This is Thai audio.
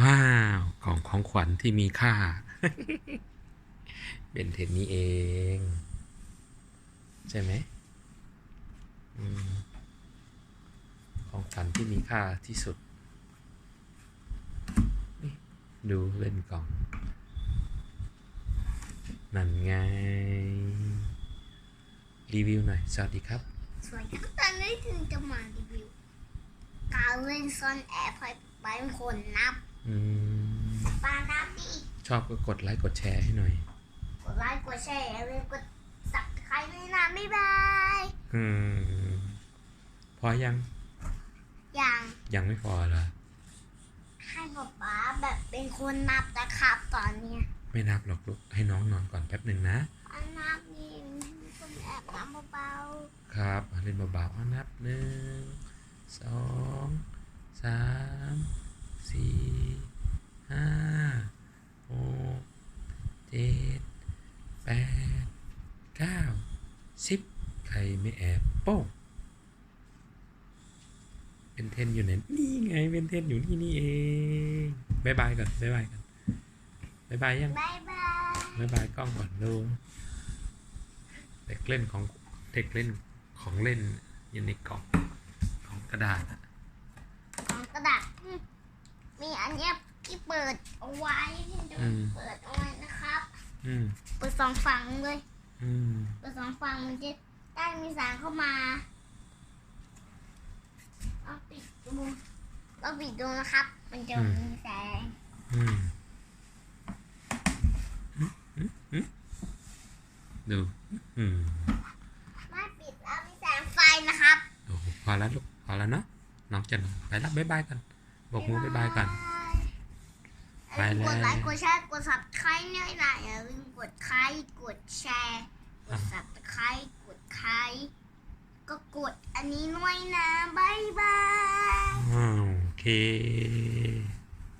ว้าวของของขวัญที่มีค่า เป็นเทนนี้เอง ใช่ไหมอืมของขวัญที่มีค่าที่สุดนี่ดูเล่นกล่อง นั่นไง รีวิวหน่อย สวัสดีครับ สวยครับตอนนี้ถึงจะมารีวิว การเล่นซ่อนแอบให้ไปเป็นคนนับอืม ปานับดิชอบก็กดไลค์กดแชร์ให้หน่อย กดไลค์กดแชร์อย่าลืมกดสับใครด้วยนะบ๊ายบายอืมพอยัง อย่างยังไม่พอเหรอ ให้ป๊าป๊าแบบเป็นคนนับนะครับตอนเนี้ยไม่นับหรอกลูก ให้น้องนอนก่อนแป๊บหนึ่งนะปานับนี่มีคนแอบนับเบาครับอะเล่นเบาๆอะนับหนึ่งสองสาม สี่ ห้า หก เจ็ดแปดเก้าสิบใครไม่แอบโป้งเป็นเทนอยู่ไหนนี่ไงเป็นเทนอยู่นี่นี่เองบายบายก่อนบายบายก่อนบายบายยังๆบ๊ายบายบายบายกล้องก่อนดูเด็กเล่นของเด็กเล่นของเล่นอยู่ในกล่องของกระดาษอะของกระดาษอืมมีอันเนี้ยที่เปิดเอาไว้ที่จะเปิดเอาไว้นะครับ อืมเปิดสองฝั่งเลยอืมเปิดสองฝั่งมันจะได้มีสารเข้ามาเอาปิดดูเราปิดดูนะครับ มันจะมีแสงอืมอืมอืมอืมดูอืมไม่ปิดแล้วมีแสงไฟนะครับ โอ้โหพอแล้วลูกพอแล้วเนาะน้องจะนอนไปแล้วบายบายกันบอกมือบายบายกัน ไปแล้วกดไลค์กดแชร์กด subscribe เนี่ยนะอย่าลืมกดไลค์กดแชร์กด subscribe กดไลค์ก็กดอันนี้ด้วยนะบ๊ายบายอ้าวโอเค